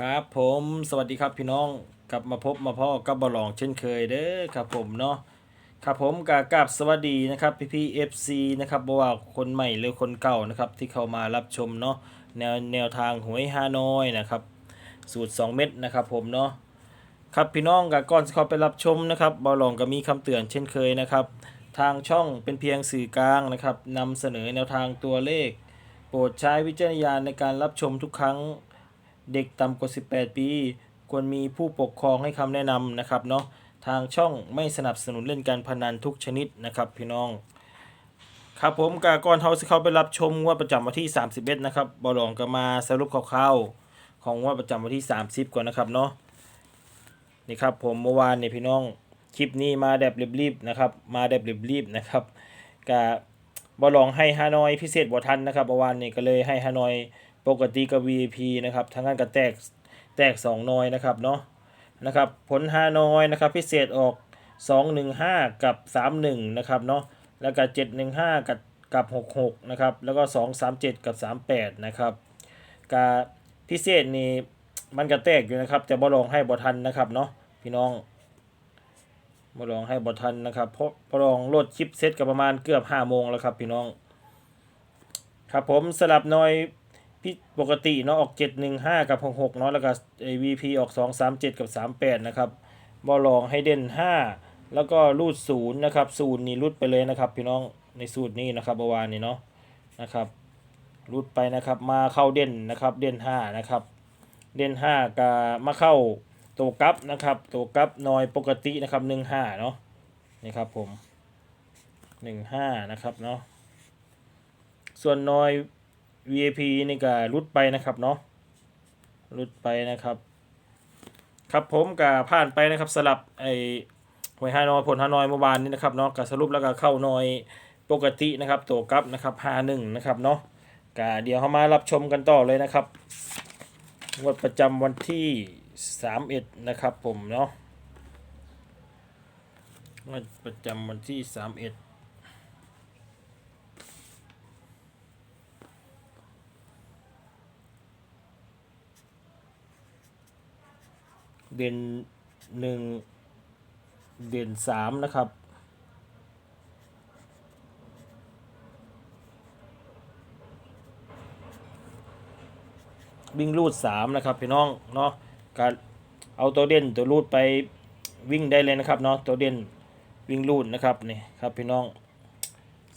ครับผมสวัสดีครับพี่น้องกลับมาพบมาพ่อกับบอลองเช่นเคยเด้อครับผมเนาะครับผมกากราบสวัสดีนะครับพี่พี่เอฟซีนะครับบ่ว่าคนใหม่หรือคนเก่านะครับที่เข้ามารับชมเนาะแนวแนวทางหวยฮานอยนะครับสูตร 2 เม็ดนะครับผมเนาะครับพี่น้องกับก่อนจะเข้าไปรับชมนะครับบอลองก็มีคำเตือนเช่นเคยนะครับทางช่องเป็นเพียงสื่อกลางนะครับนำเสนอแนวทางตัวเลข โปรดใช้วิจารณญาณในการรับชมทุกครั้ง เด็กต่ำกว่า 18 ปี ควรมีผู้ปกครองให้คำแนะนำนะครับเนาะทางช่องไม่สนับสนุนเล่นการพนันทุกชนิดนะครับพี่น้อง ครับผมกาก่อนเฮาสิเขาไปรับชมงวดประจำวันที่ 31 นะครับบอลองก็มาสรุปคร่าวๆของงวดประจำวันที่ 30 ก่อนนะครับเนาะนี่ครับผมเมื่อวานเนี่ยพี่น้องคลิปนี้มาแบบรีบๆนะครับมาแบบรีบๆนะครับกะบอลองให้ฮานอยพิเศษบ่ทันนะครับเมื่อวานนี่ก็เลยให้ฮานอย ปกติกับ VIP นะครับทั้งนั้นก็แตกแตก2น้อยนะครับเนาะนะครับผล5น้อยนะครับพิเศษออก 215 กับ 31นะครับเนาะแล้วก็715 กับกับ 66นะครับแล้วก็ 237 กับ 38นะครับกาพิเศษนี่มันก็แตกอยู่นะครับแต่บ่ลองให้บ่ทันนะครับเนาะพี่น้องบ่ลองให้บ่ทันนะครับเพราะบ่ลองโหลดคลิปเซตก็ประมาณเกือบ5โมงแล้วครับพี่น้อง ครับผมสลับหน่อย พี่ปกติเนาะออก715กับ66เนาะแล้วก็ VP ออก237กับ38นะครับบอลองให้เด่น5แล้วก็รูด0นย์นะครับ0นี่รูดไปเลยนะครับ พี่น้องในสูตรนี้นะครับเมื่อวานนี้เนาะนะครับรูดไปนะครับ มาเข้าเด่นนะครับเด่น5นะครับเด่น5กับมาเข้าตัวกลับนะครับตัวกลับหน่อยปกตินะครับ15เนาะนี่ครับผม15นะครับเนาะส่วนน้อย VIP นี่ก็รุดไปนะครับเนาะรุดไปนะครับ ครับผมก็ผ่านไปนะครับสลับไอ้หวยฮานอยผลฮานอยเมื่อวานนี้นะครับเนาะก็สรุปแล้วก็เข้านอยปกตินะครับตัวกับนะครับ51นะครับเนาะก็เดี๋ยวเข้ามารับชมกันต่อเลยนะครับงวดประจำวันที่ 31 นะครับผมเนาะงวดประจำวันที่ 31 เด่นหนึ่งเด่นสามนะครับ วิ่งรูดสามนะครับพี่น้องเนาะการเอาตัวเด่นตัวรูดไปวิ่งได้เลยนะครับเนาะตัวเด่นวิ่งรูดนะครับนี่ครับพี่น้อง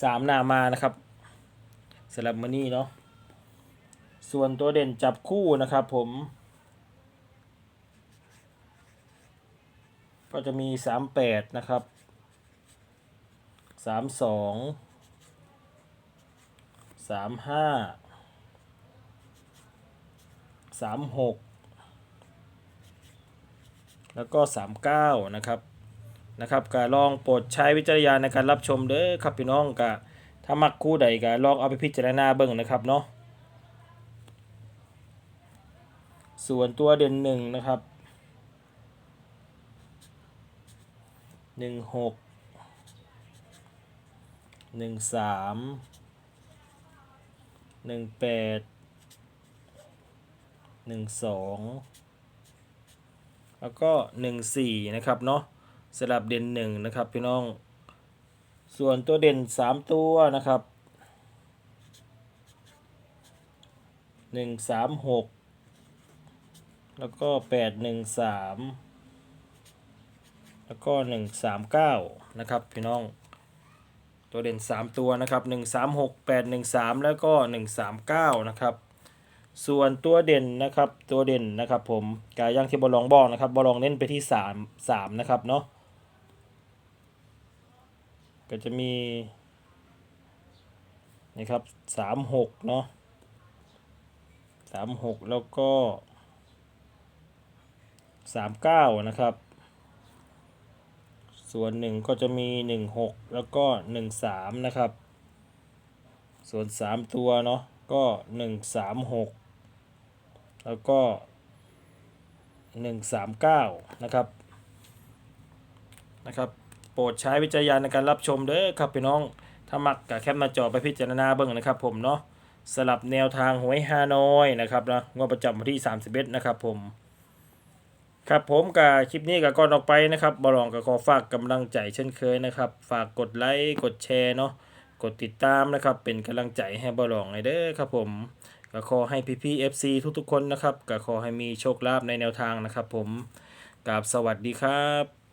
สามหน้ามานะครับสลับมานี่เนาะส่วนตัวเด่นจับคู่นะครับผม ก็จะมีสามแปดนะครับสามสองสามห้าสามหกแล้วก็สามเก้านะครับนะครับก็ลองโปรดใช้วิจารณญาณในการรับชมเด้อครับพี่น้องก็ถ้ามักคู่ใดก็ลองเอาไปพิจารณาเบิ่งนะครับเนาะส่วนตัวเด่นหนึ่งนะครับ หนึ่งหกหนึ่งสามหนึ่งแปดหนึ่งสองแล้วก็หนึ่งสี่นะครับเนาะสลับเด่นหนึ่งนะครับพี่น้อง ส่วนตัวเด่นสามตัวนะครับหนึ่งสามหกแล้วก็แปดหนึ่งสาม แล้วก็ 139 นะครับพี่น้อง ตัวเด่น 3 ตัวนะครับ 136 813 แล้วก็ 139 นะครับ ส่วนตัวเด่นนะครับ ตัวเด่นนะครับ ผมกาย่างที่บอลองบอกนะครับบอลองเน้นไปที่ 3 3 นะครับเนาะ ก็จะมีนะครับ 36 เนาะ 36 แล้วก็ 39 นะครับ ส่วนหนึ่งก็จะมีหนึ่งหกแล้วก็หนึ่งสามนะครับ ส่วนสามตัวเนาะก็หนึ่งสามหกแล้วก็หนึ่งสามเก้านะครับนะครับ โปรดใช้วิจารณญาณในการรับชมเด้อครับพี่น้องถ้ามักกับแคปหน้าจอไปพิจารณาเบิ่งนะครับผมเนาะสลับแนวทางหวยฮานอยนะครับนะงวดประจำวันที่ 31 นะครับผม ครับผมกับคลิปนี้กับก่อนออกไปนะครับบอลองกับขอฝากกำลังใจเช่นเคยนะครับ ฝากกดไลค์กดแชร์เนาะกดติดตามนะครับ เป็นกำลังใจให้บอลองเลยเด้อครับผมก็ขอให้พี่พี่เอฟซีทุกๆคนนะครับก็ขอให้มีโชคลาภในแนวทางนะครับ ผมกับสวัสดีครับ